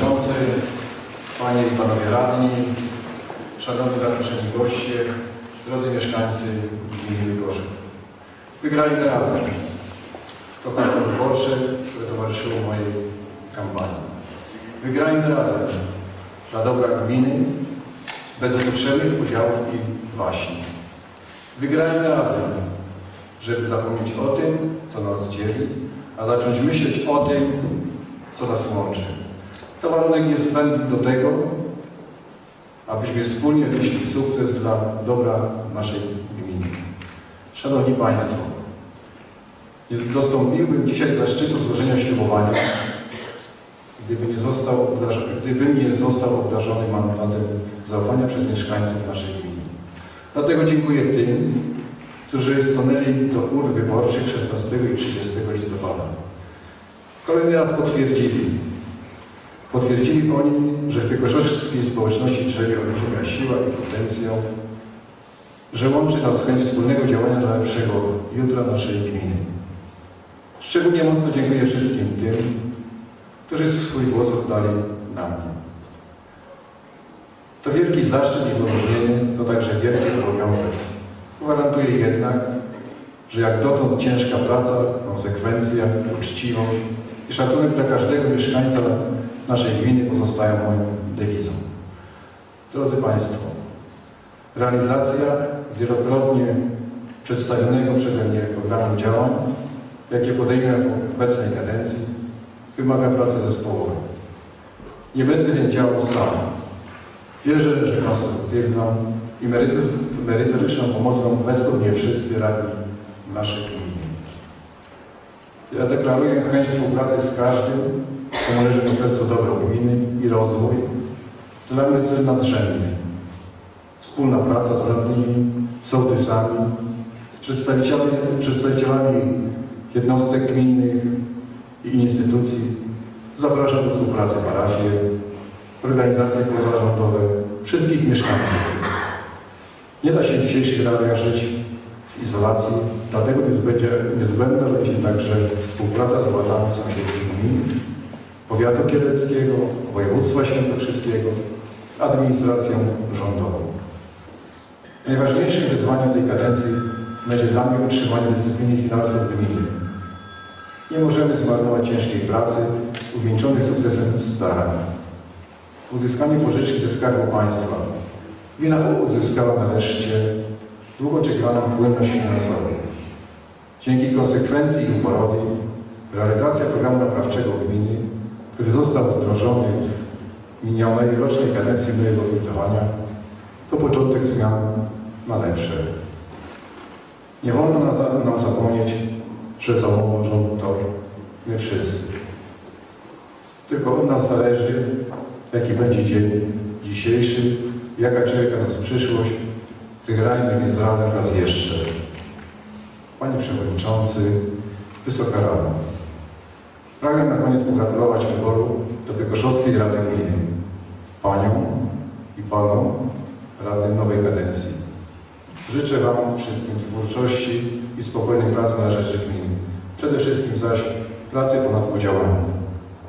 Przewodniczący, Panie i Panowie Radni, Szanowni zaproszeni goście, drodzy mieszkańcy gminy Gorzów. Wygrajmy razem. To hasło wyborcze, które towarzyszyło mojej kampanii. Wygrajmy razem dla dobra gminy, bez uprzyjemnych udziałów i waśni. Wygrajmy razem, żeby zapomnieć o tym, co nas dzieli, a zacząć myśleć o tym, co nas łączy. To warunek niezbędny do tego, abyśmy wspólnie odnieśli sukces dla dobra naszej gminy. Szanowni Państwo, dostąpiłbym dzisiaj zaszczytu złożenia ślubowania, gdyby nie został, gdybym nie został obdarzony mandatem zaufania przez mieszkańców naszej gminy. Dlatego dziękuję tym, którzy stanęli do ur wyborczych 16 i 30 listopada. Kolejny raz potwierdzili, potwierdzili oni, że w piekoszowskiej społeczności drzemie olbrzymia siła i potencjał, że łączy nas chęć wspólnego działania dla lepszego jutra naszej gminy. Szczególnie mocno dziękuję wszystkim tym, którzy swój głos oddali na mnie. To wielki zaszczyt i wyróżnienie, to także wielki obowiązek. Gwarantuję jednak, że jak dotąd ciężka praca, konsekwencja, uczciwość i szacunek dla każdego mieszkańca naszej gminy pozostają moją dewizą. Drodzy Państwo, realizacja wielokrotnie przedstawionego przeze mnie programu działań, jakie podejmę w obecnej kadencji, wymaga pracy zespołowej. Nie będę więc działał sam. Wierzę, że konstruktywną i merytor- merytoryczną pomocą wesprą mnie wszyscy radni naszej gminie. Ja deklaruję chęć współpracy z każdym, komu leży na sercu dobro gminy i rozwój. Dla mnie cel nadrzędny. Wspólna praca z radnymi, sołtysami, z przedstawicielami, przedstawicielami jednostek gminnych i instytucji. Zapraszam do współpracy parafie, organizacje pozarządowe, wszystkich mieszkańców. Nie da się w dzisiejszych realiach żyć w izolacji, dlatego niezbędnie, niezbędna będzie także współpraca z władzami sąsiednich gmin, powiatu kieleckiego, województwa świętokrzyskiego, z administracją rządową. Najważniejszym wyzwaniem tej kadencji będzie dla mnie utrzymanie dyscypliny finansów gminy. Nie możemy zmarnować ciężkiej pracy, uwieńczonej sukcesem starań. Uzyskanie pożyczki ze Skarbu Państwa. Gmina uzyskała nareszcie długo oczekiwaną płynność finansową. Dzięki konsekwencji i uporowi realizacja programu naprawczego gminy, który został wdrożony w minionej rocznej kadencji mojego witowania, to początek zmian na lepsze. Nie wolno nam, zapomnieć, że założą to my wszyscy. Tylko od nas zależy, jaki będzie dzień dzisiejszy, jaka czeka nas przyszłość. Wygrajmy więc razem raz jeszcze. Panie Przewodniczący, Wysoka Rado. Pragnę na koniec pogratulować wyboru do Piekoszowskiej Rady Gminy. Paniom i Panom radnym nowej kadencji. Życzę Wam wszystkim twórczości i spokojnej pracy na rzecz gminy. Przede wszystkim zaś pracy ponad podziałami.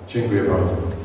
Dziękuję bardzo.